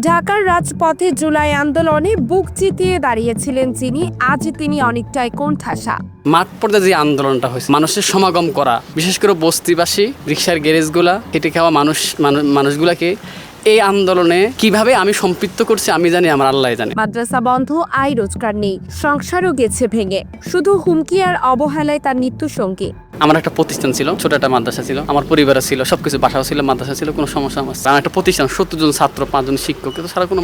ঢাকার রাজপথে জুলাই আন্দোলনে বুক চিতিয়ে দাঁড়িয়েছিলেন যিনি আজ তিনি অনেকটাই কোণঠাসা। মাঠ পর্যায়ে যে আন্দোলনটা হয়েছে মানুষের সমাগম করা বিশেষ করে বস্তিবাসী রিক্সার গ্যারেজগুলা খেটে খাওয়া মানুষ মানু- মানুষগুলাকে এই আন্দোলনে কীভাবে আমি সম্পৃক্ত করছি আমি জানি আমার আল্লাহ জানে। মাদ্রাসা বন্ধ আয় রোজগার নেই সংসারও গেছে ভেঙে। শুধু হুমকি আর অবহেলায় তার সঙ্গী। আমার একটা প্রতিষ্ঠান ছিল, ছোট একটা মাদ্রাসা ছিল, আমার পরিবারে ছিল, সবকিছু বাসাও ছিল, মাদ্রাসা ছিল, কোনো সমস্যা আমার আমার একটা প্রতিষ্ঠান, সত্তর জন ছাত্র পাঁচজন শিক্ষক, কিন্তু সারা কোনো।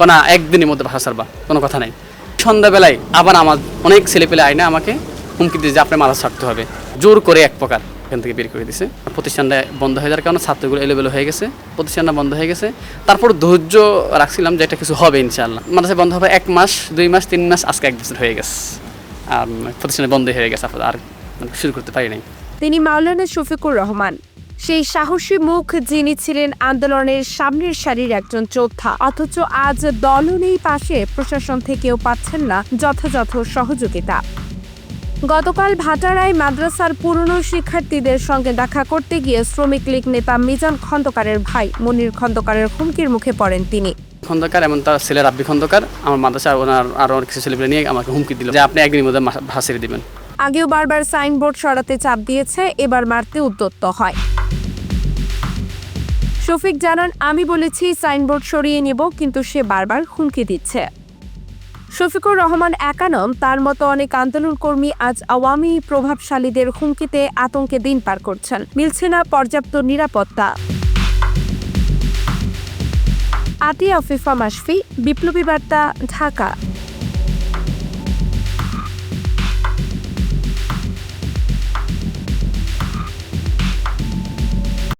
কোনো একদিনের মধ্যে ভাষা ছাড়বা, কোনো কথা নাই। সন্ধ্যাবেলায় আবার আমার অনেক ছেলে পেলে আইনা আমাকে হুমকি দিয়ে যে, আপনার মাথা ছাড়তে হবে। জোর করে এক প্রকার এখান থেকে বের করে দিছে। প্রতিষ্ঠানটা বন্ধ হয়ে যাওয়ার কারণে ছাত্রগুলো এলোবেলো হয়ে গেছে। প্রতিষ্ঠানটা বন্ধ হয়ে গেছে। তারপর ধৈর্য রাখছিলাম যে এটা কিছু হবে ইনশাআল্লাহ। মাদ্রাসা বন্ধ হবে এক মাস, দুই মাস, তিন মাস, আজকে এক বছর হয়ে গেছে। আর প্রতিষ্ঠানে বন্ধ হয়ে গেছে। আর শুরু করতে পারি নাই। তিনি মাওলানা শফিকুর রহমান। সেই সাহসী মুখ যিনি ছিলেন আন্দোলনের সামনের সারির একজন যোদ্ধা। অথচ আজ দলও নেই পাশে প্রশাসন থেকেও পাচ্ছেন না যথাযথ সহযোগিতা। গতকাল ভাটারায় মাদ্রাসার পুরনো শিক্ষার্থীদের সঙ্গে দেখা করতে গিয়ে শ্রমিক লীগ নেতা মিজান খন্দকারের ভাই মনির খন্দকারের হুমকির মুখে পড়েন তিনি। খন্দকার এবং তার ছেলে রাব্বি খন্দকার আমার মাদ্রাসা ওনার আরও কিছু ছেলেপেলে নিয়ে আমাকে হুমকি দিল যে আপনি একদিনের মধ্যে ভাষা ছেড়ে দিবেন। আগেও বারবার সাইনবোর্ড সরাতে চাপ দিয়েছে, এবার মারতে উদ্যত্ত হয়। শফিক জানান, আমি বলেছি সাইনবোর্ড সরিয়ে নেব, কিন্তু সে বারবার হুমকি দিচ্ছে। শফিকুর রহমান একানম তার মতো অনেক আন্দোলনকর্মী আজ আওয়ামী প্রভাবশালীদের হুমকিতে আতঙ্কে দিন পার করছেন। মিলছে না পর্যাপ্ত নিরাপত্তা। আতিয়া আফিফা মাসফি বিপ্লবী বার্তা, ঢাকা।